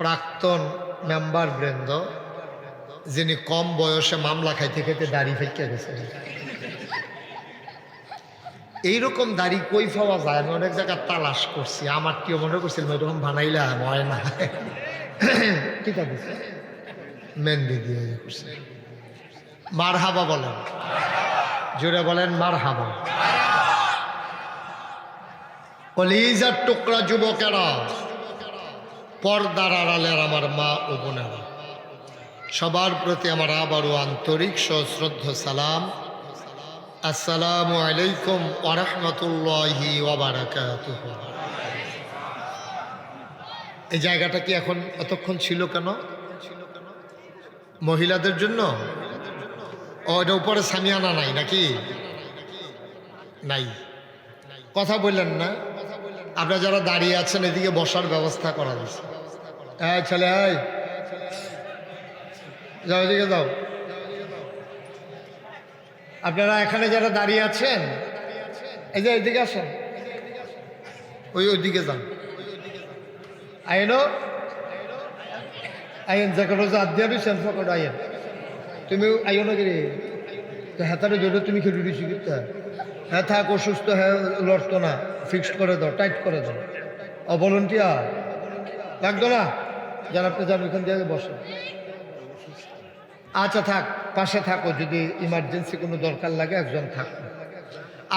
প্রাক্তন মেম্বার বৃন্দ, যিনি কম বয়সে মামলা খাইতে খাইতে দাড়ি ফেঁকে গেছে এইরকম দাড়ি কই পাওয়া যায়? আমি অনেক জায়গায় তালাশ করছি। আমার কেউ মনে করছিল এরকম বানাইলে হয় না। ঠিক আছে। মেহেন্দি দিয়ে করছে। মার হাবা বলেন। জোরে বলেন মার হাবা কলিজার টুকরা যুবকেরা পর্দার আড়ালের আমার মা ও বোনেরা। সবার প্রতি আমার আবারও আন্তরিক সশ্রদ্ধ সালাম। আসসালামু আলাইকুম ওরহমতুল্লাহি ওবারাকাতুহ এই জায়গাটা কি এখন এতক্ষণ ছিল কেন? মহিলাদের জন্য? ও, এটা উপরে সামিয়ানা নাই নাকি? নাই। কথা বললেন না। আপনারা যারা দাঁড়িয়ে আছেন, এদিকে বসার ব্যবস্থা করা দিচ্ছে হ্যাঁ ছেলে, এই। যাও এদিকে যাও। আপনারা এখানে যারা দাঁড়িয়ে আছেন, এই যে এদিকে আসেন। ওই ওইদিকে যান। আইনো আইন যাকে রোজা আদ্যা দিচ্ছেন ফকট আইন। তুমি আইও না কিরে তো হেতারে তুমি খেটে দিচ্ছি কিন্তু হ্যাঁ থাক অসুস্থ হ্যাঁ লড়তো না। ফিক্সড করে দাও টাইট করে দাও। অবলন্টিয়ার লাগতো না? যারা আপনি ওইখান দিয়ে বসো আচ্ছা থাক, পাশে থাকো, যদি ইমার্জেন্সি কোনো দরকার লাগে, একজন থাকো।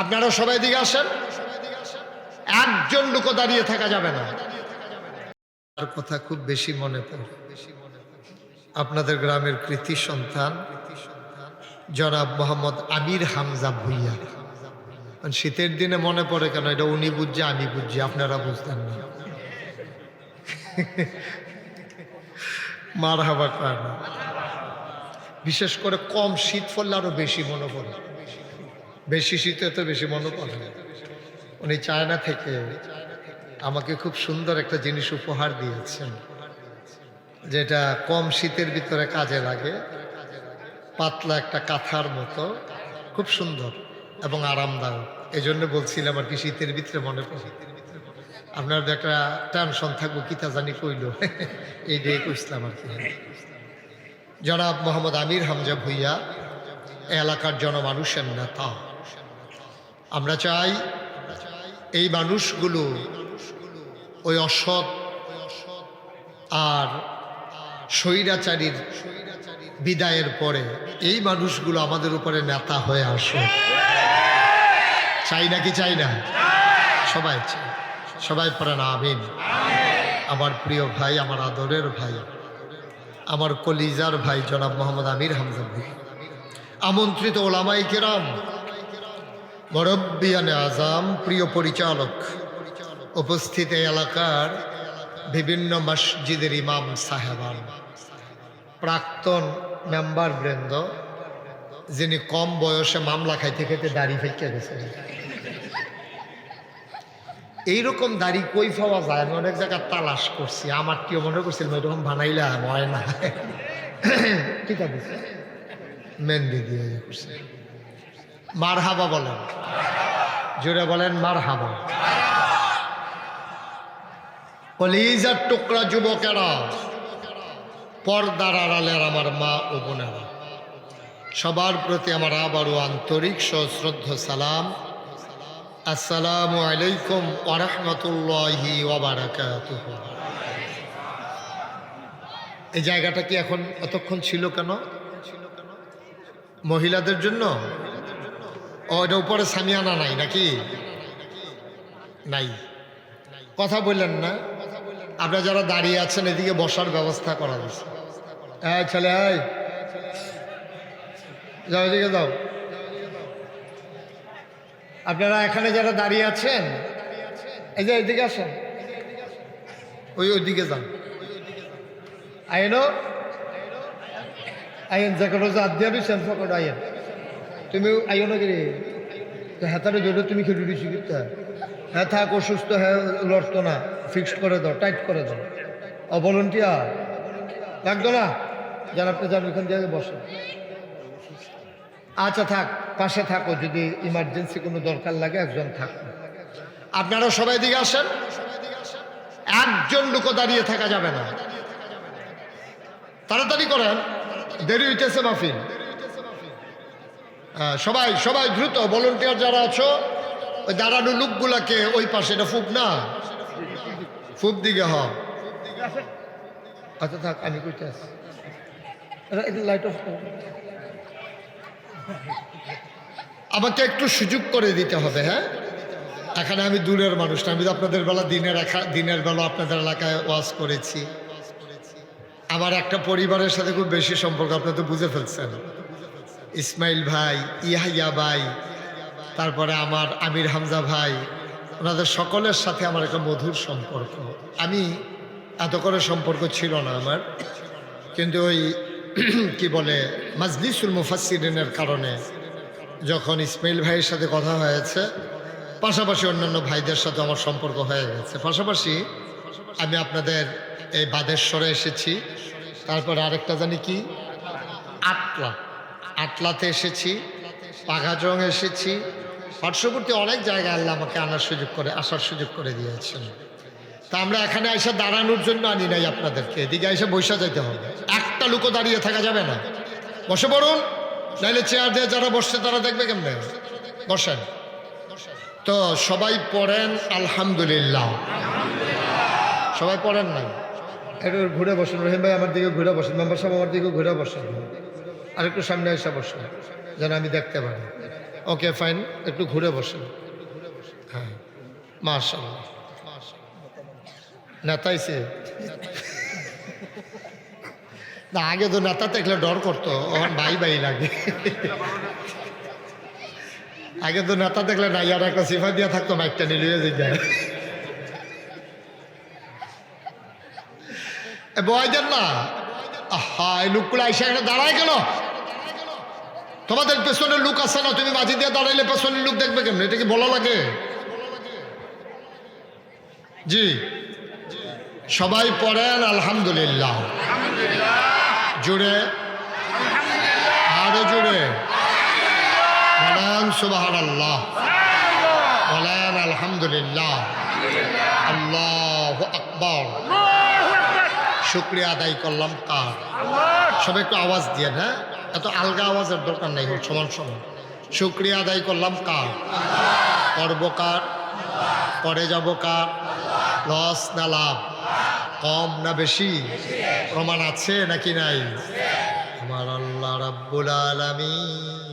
আপনারা সবাই দিকে আসেন। একজন লোকও দাঁড়িয়ে থাকা যাবে না। তার কথা খুব বেশি মনে পড়ে। আপনাদের গ্রামের কৃতি সন্তান, জনাব মোহাম্মদ আমির হামজা ভুইয়া। শীতের দিনে মনে পড়ে কেন, এটা উনি বুঝছে, আমি বুঝছি, আপনারা বুঝতেন না। মার হাবা কয় না। বিশেষ করে কম শীত পড়লে আরও বেশি মনে পড়ে। বেশি শীতে তো বেশি মনে পড়ে। উনি চায়না থেকে আমাকে খুব সুন্দর একটা জিনিস উপহার দিয়েছেন, যেটা কম শীতের ভিতরে কাজে লাগে। পাতলা একটা কাঁথার মতো, খুব সুন্দর। এবং আরামদায়ক। এই জন্য বলছিলাম আর কি, শীতের ভিতরে মনে পড়ে আপনার একটা টেনশন থাকব কিতা জানি কইল। এই দিয়ে কইসলাম আর কি। জনাব মোহাম্মদ আমির হামজা ভুইয়া এলাকার জনমানুষের নেতা। আমরা চাই এই মানুষগুলো ওই অসৎ আর স্বৈরাচারীর বিদায়ের পরে এই মানুষগুলো আমাদের উপরে নেতা হয়ে আসো চাই নাকি চাই না? সবাই চাই। সবাই পড়েন, আমিন। আমার প্রিয় ভাই, আমার আদরের ভাই, আমার কলিজার ভাই, জনাব মোহাম্মদ আমির হামজা ভাই। আমন্ত্রিত ওলামাই কেরাম, মরব্বিয়ানে আজাম প্রিয় পরিচালক, উপস্থিত এলাকার বিভিন্ন মসজিদের ইমাম সাহেবান প্রাক্তন মেম্বার বৃন্দ যিনি কম বয়সে মামলা খাইতে খাইতে দাড়ি ফেঁকে গেছে এইরকম দাড়ি কই পাওয়া যায়? আমি অনেক জায়গায় তালাশ করছি। আমার কেউ মনে করছিল এরকম বানাইলে, হয় না। ঠিক আছে। মেহেন্দি দিয়ে ইয়ে মার হাবা বলেন। জোরে বলেন মার হাবা কলিজার টুকরা যুবকেরা, পর্দার আড়ালের আমার মা ও বোনেরা। সবার প্রতি আমার আবারও আন্তরিক সশ্রদ্ধ সালাম। আসসালামু আলাইকুম ওরহমতুল্লাহি ওবারাকাতুহ এই জায়গাটা কি এখন এতক্ষণ ছিল কেন? মহিলাদের জন্য? ও, এটা উপরে সামিয়ানা নাই নাকি? নাই। কথা বললেন না। আপনারা যারা দাঁড়িয়ে আছেন, এদিকে বসার ব্যবস্থা করা দিচ্ছে হ্যাঁ ছেলে, এই। যাও এদিকে যাও। আপনারা এখানে যারা দাঁড়িয়ে আছেন, এই যে এদিকে আসেন। ওই ওইদিকে যান। আইনো আইন যাকে রোজা আদ্যা দিচ্ছেন ফকট আইন। তুমি আইও না তো হেতারে ধরে তুমি খেটে দিচ্ছি কিন্তু হ্যাঁ থাক, অসুস্থ হ্যাঁ লড়তো না। ফিক্সড করে দাও, টাইট করে দাও। অবলন্টিয়ার লাগতো না? যারা আপনি যান, ওইখান দিয়ে বসো আচ্ছা থাক পাশে থাকো যদি ইমার্জেন্সি কোনো দরকার লাগে একজন থাকো। আপনারা সবাই দিকে আসেন। একজন লোকও দাঁড়িয়ে থাকা যাবে না। তাড়াতাড়ি করেন। দেরি হইতেছে মাফিন হ্যাঁ, সবাই সবাই দ্রুত ভলেন্টিয়ার যারা আছো ওই দাঁড়ানো লোকগুলাকে ওই পাশে এটা ফুপ না? ফুপ দিকে হ। আচ্ছা থাক আমি কইতে আসি লাইট অফ আমাকে একটু সুযোগ করে দিতে হবে হ্যাঁ? এখানে আমি দূরের মানুষ না, আমি তো আপনাদের বেলা দিনের দিনের বেলা আপনাদের এলাকায় ওয়াজ করেছি। আমার একটা পরিবারের সাথে খুব বেশি সম্পর্ক আপনারা তো বুঝে ফেলছেন। ইসমাইল ভাই, ইয়াহিয়া ভাই, তারপরে আমার আমির হামজা ভাই, ওনাদের সকলের সাথে আমার একটা মধুর সম্পর্ক। আমি এত করে সম্পর্ক ছিল না আমার, কিন্তু ওই কি বলে, মাজলিসুল মুফাসিরিনের কারণে যখন ইসমাইল ভাইয়ের সাথে কথা হয়েছে, পাশাপাশি অন্যান্য ভাইদের সাথে আমার সম্পর্ক হয়ে গেছে। পাশাপাশি আমি আপনাদের এই বাদেশ্বরে এসেছি। তারপরে আরেকটা জানি কি? আটলা। আটলাতে এসেছি। পাঘাজং এসেছি। পার্শ্ববর্তী অনেক জায়গায় আল্লাহ আমাকে আনার সুযোগ করে, আসার সুযোগ করে দিয়েছেন। তা আমরা এখানে এসে দাঁড়ানোর জন্য আনি নাই আপনাদেরকে। এদিকে এসে বৈশা যেতে হবে। একটা লুকো দাঁড়িয়ে থাকা যাবে না। বসে পড়ুন, নাইলে চেয়ার দিয়ে যারা বসছে তারা দেখবে কেমনে? বসেন। তো সবাই পড়েন, আলহামদুলিল্লাহ। সবাই পড়েন না একটু ঘুরে বসেন, রহিম ভাই আমার দিকে ঘুরে বসেন, মেম্বার সাহেব আমার দিকে ঘুরে বসেন। আর একটু সামনে এসে বসেন, যেন আমি দেখতে পারি। ওকে, ফাইন, একটু ঘুরে বসেন। হ্যাঁ মাশাল্লাহ নেতাইছে না, আগে তো নেতা দেখলে ডর করতো, ওখান ভাই ভাই লাগে। আগে তো নেতা দেখলে না, ইয়ার একটা সিফা দিয়া থাকতো, মাইকটা নিলিয়ে যায় বয় দেন না। এই লোকগুলো আইসা এখানে দাঁড়ায় কেন? তোমাদের পেছনের লোক আছে না, তুমি মাঝি দিয়ে দাঁড়াইলে পেছনের লোক দেখবে কেমন? এটা কি বলা লাগে? জি। সবাই পড়েন, আলহামদুলিল্লাহ। জুড়ে, আরও জুড়ে। বলেন সুবাহান আল্লাহ বলেন, আলহামদুলিল্লাহ। আল্লাহ আকবর। শুক্রিয়া আদায় করলাম কার? সবাই একটু আওয়াজ দিয়ে হ্যাঁ? এত আলগা আওয়াজের দরকার নেই, সমান সমান। শুক্রিয়া আদায় করলাম কার? করব কার? করে যাব কার? লস না লাভ? কম না বেশি? প্রমাণ আছে নাকি নাই? আমার আল্লাহ রাব্বুল আলামিন।